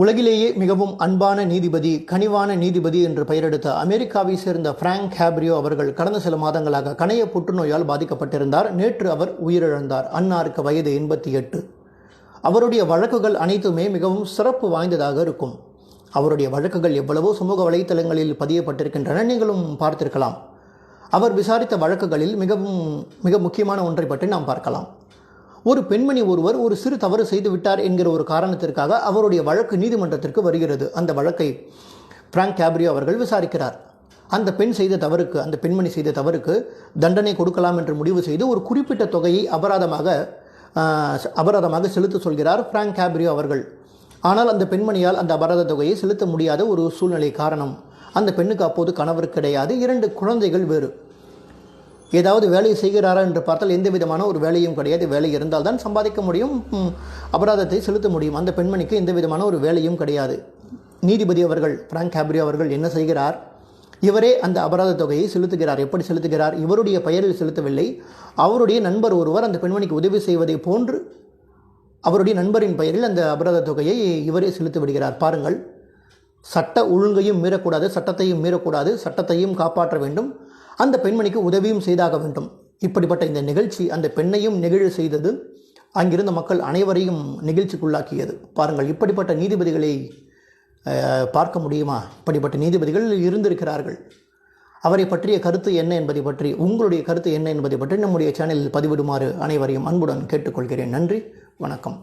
உலகிலேயே மிகவும் அன்பான நீதிபதி கனிவான நீதிபதி என்று பெயரெடுத்த அமெரிக்காவை சேர்ந்த பிராங்க் ஹேப்ரியோ அவர்கள் கடந்த சில மாதங்களாக கணைய புற்றுநோயால் பாதிக்கப்பட்டிருந்தார். நேற்று அவர் உயிரிழந்தார். அன்னாருக்கு வயது எண்பத்தி எட்டு. அவருடைய வழக்குகள் அனைத்துமே மிகவும் சிறப்பு வாய்ந்ததாக இருக்கும். அவருடைய வழக்குகள் எவ்வளவோ சமூக வலைத்தளங்களில் பதியப்பட்டிருக்கின்றன. நீங்களும் பார்த்திருக்கலாம். அவர் விசாரித்த வழக்குகளில் மிகவும் மிக முக்கியமான ஒன்றை பற்றி நாம் பார்க்கலாம். ஒரு பெண்மணி ஒருவர் ஒரு சிறு தவறு செய்து விட்டார் என்கிற ஒரு காரணத்திற்காக அவருடைய வழக்கு நீதிமன்றத்திற்கு வருகிறது. அந்த வழக்கை பிராங்க் கேப்ரியோ அவர்கள் விசாரிக்கிறார். அந்த பெண் செய்த தவறுக்கு அந்த பெண்மணி செய்த தவறுக்கு தண்டனை கொடுக்கலாம் என்று முடிவு செய்து ஒரு குறிப்பிட்ட தொகையை அபராதமாக அபராதமாக செலுத்த சொல்கிறார் பிராங்க் கேப்ரியோ அவர்கள். ஆனால் அந்த பெண்மணியால் அந்த அபராத தொகையை செலுத்த முடியாத ஒரு சூழ்நிலை காரணம். அந்த பெண்ணுக்கு அப்போது கணவர் கிடையாது. இரண்டு குழந்தைகள் வேறு. ஏதாவது வேலையை செய்கிறாரா என்று பார்த்தால் எந்த விதமான ஒரு வேலையும் கிடையாது. வேலை இருந்தால் தான் சம்பாதிக்க முடியும் அபராதத்தை செலுத்த முடியும். அந்த பெண்மணிக்கு எந்த விதமான ஒரு வேலையும் கிடையாது. நீதிபதி அவர்கள் பிராங்க் கேப்ரியோ அவர்கள் என்ன செய்கிறார்? இவரே அந்த அபராத தொகையை செலுத்துகிறார். எப்படி செலுத்துகிறார்? இவருடைய பெயரில் செலுத்தவில்லை. அவருடைய நண்பர் ஒருவர் அந்த பெண்மணிக்கு உதவி செய்வதை போன்று அவருடைய நண்பரின் பெயரில் அந்த அபராத தொகையை இவரே செலுத்தி விடுகிறார். பாருங்கள். சட்ட ஒழுங்கையும் மீறக்கூடாது சட்டத்தையும் மீறக்கூடாது சட்டத்தையும் காப்பாற்ற வேண்டும். அந்த பெண்மணிக்கு உதவியும் செய்தாக வேண்டும். இப்படிப்பட்ட இந்த நிகழ்ச்சி அந்த பெண்ணையும் நெகிழ செய்தது அங்கிருந்த மக்கள் அனைவரையும் நிகழ்ச்சிக்குள்ளாக்கியது. பாருங்கள் இப்படிப்பட்ட நீதிபதிகளை பார்க்க முடியுமா? இப்படிப்பட்ட நீதிபதிகள் இருந்திருக்கிறார்கள். அவரை பற்றிய கருத்து என்ன என்பதை பற்றி உங்களுடைய கருத்து என்ன என்பதை பற்றி நம்முடைய சேனலில் பதிவிடுமாறு அனைவரையும் அன்புடன் கேட்டுக்கொள்கிறேன். நன்றி வணக்கம்.